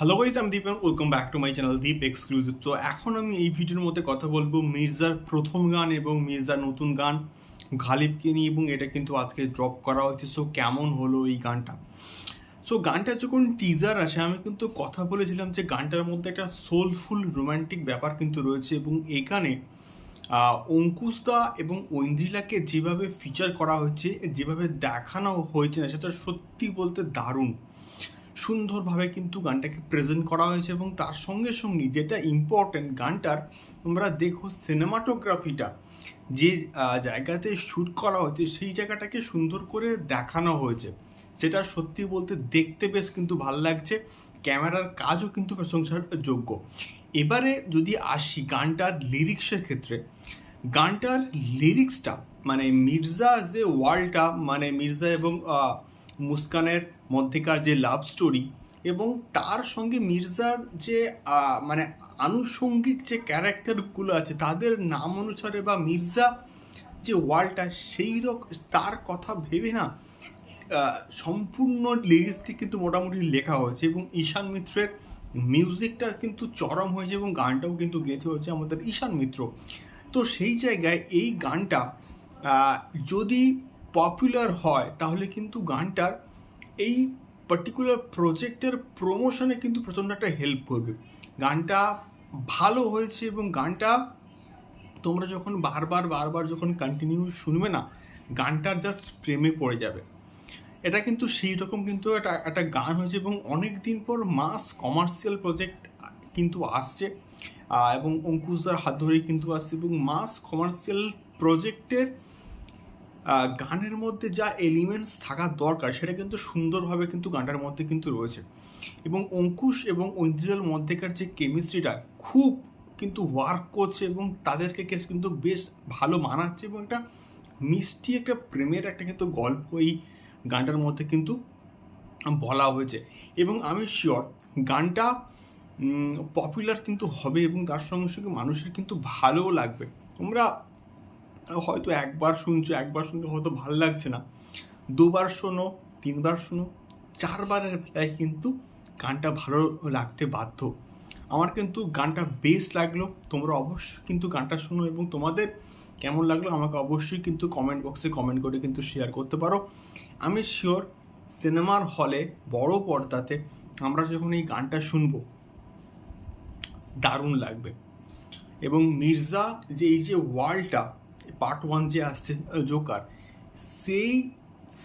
Hello guys আমি Deep welcome back to my channel Deep exclusive তো এখন আমি এই ভিডিওর মধ্যে কথা বলব মির্জার প্রথম গান এবং মির্জার নতুন গান ঘালিবকে নিয়ে এবং এটা কিন্তু আজকে ড্রপ করা হয়েছে। সো কেমন হলো এই গানটা? সো গানটা যখন টিজার আসে, আমি কিন্তু কথা বলেছিলাম যে গানটার মধ্যে একটা সোলফুল রোমান্টিক ব্যাপার কিন্তু রয়েছে এবং এখানে অঙ্কুশদা এবং ঐন্দ্রিলাকে যেভাবে ফিচার করা হয়েছে যেভাবে দেখানো হয়েছে না, সেটা সত্যি বলতে দারুণ। সুন্দরভাবে কিন্তু গানটাকে প্রেজেন্ট করা হয়েছে এবং তার সঙ্গে সঙ্গে যেটা ইম্পর্টেন্ট গানটার, তোমরা দেখো সিনেমাটোগ্রাফিটা যে জায়গাতে শ্যুট করা হয়েছে সেই জায়গাটাকে সুন্দর করে দেখানো হয়েছে। সেটা সত্যি বলতে দেখতে বেশ কিন্তু ভালো লাগছে, ক্যামেরার কাজও কিন্তু প্রশংসার যোগ্য এবারে যদি আসি গানটার লিরিক্সের ক্ষেত্রে, গানটার লিরিক্সটা মানে মির্জা যে ওয়ার্ল্ডটা মানে মির্জা এবং মুস্কানের মধ্যেকার যে লাভ স্টোরি এবং তার সঙ্গে মির্জার যে মানে আনুষঙ্গিক যে ক্যারেক্টারগুলো আছে, তাদের নাম অনুসারে বা মির্জা যে ওয়ার্ল্ডটা সেই রকম তার কথা ভেবে না সম্পূর্ণ লিরিক্সকে কিন্তু মোটামুটি লেখা হয়েছে এবং ঈশান মিত্রের মিউজিকটা কিন্তু চরম হয়েছে এবং গানটাও কিন্তু গেছে হচ্ছে আমাদের ঈশান মিত্র। তো সেই জায়গায় এই গানটা যদি পপুলার হয়, তাহলে কিন্তু গানটার এই পার্টিকুলার প্রজেক্টের প্রমোশনে কিন্তু প্রচণ্ড একটা হেল্প করবে। গানটা ভালো হয়েছে এবং গানটা তোমরা যখন বারবার বারবার যখন কন্টিনিউ শুনবে না, গানটার জাস্ট প্রেমে পড়ে যাবে। এটা কিন্তু সেই রকম কিন্তু একটা একটা গান হয়েছে এবং অনেক দিন পর মাস কমার্শিয়াল প্রজেক্ট কিন্তু আসছে এবং অঙ্কুশদার হাত ধরেই কিন্তু আসছে এবং মাস কমার্শিয়াল প্রজেক্টের গানের মধ্যে যা এলিমেন্টস থাকা দরকার, সেটা কিন্তু সুন্দরভাবে কিন্তু গানটার মধ্যে কিন্তু রয়েছে। এবং অঙ্কুশ এবং ঐন্দ্রিয়ার মধ্যেকার যে কেমিস্ট্রিটা খুব কিন্তু ওয়ার্ক করছে এবং তাদেরকে কেস কিন্তু বেশ ভালো মানাচ্ছে এবং একটা মিষ্টি একটা প্রেমের একটা কিন্তু গল্প এই গানটার মধ্যে কিন্তু বলা হয়েছে। এবং আমি শিওর গানটা পপুলার কিন্তু হবে এবং তার সঙ্গে সঙ্গে মানুষের কিন্তু ভালোও লাগবে। তোমরা হয়তো একবার শুনছো, একবার শুনতে হয়তো ভালো লাগছে না। দুবার শোনো, তিনবার শোনো, চারবারের বেলায় কিন্তু গানটা ভালো লাগতে বাধ্য। আমার কিন্তু গানটা বেশ লাগল, তোমরা অবশ্যই কিন্তু গানটা শোনো এবং তোমাদের কেমন লাগল আমাকে অবশ্যই কিন্তু কমেন্ট বক্সে কমেন্ট করে কিন্তু শেয়ার করতে পারো। আমি শিওর সিনেমার হলে বড় পর্দাতে আমরা যখন এই গানটা শুনব, দারুণ লাগবে। এবং মির্জা যে এই যে ওয়ার্ল্ডটা পার্ট ওয়ান যে আসছে জোকার সেই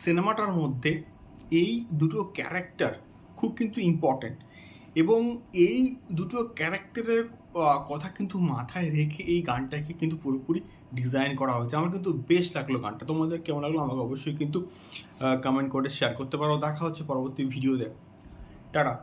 সিনেমাটার মধ্যে এই দুটো ক্যারেক্টার খুব কিন্তু ইম্পর্ট্যান্ট এবং এই দুটো ক্যারেক্টারের কথা কিন্তু মাথায় রেখে এই গানটাকে কিন্তু পুরোপুরি ডিজাইন করা হয়েছে। আমার কিন্তু বেশ লাগল গানটা। তোমাদের কেমন লাগল আমাকে অবশ্যই কিন্তু কমেন্ট করে শেয়ার করতে পারো। দেখা হচ্ছে পরবর্তী ভিডিওতে টাটা।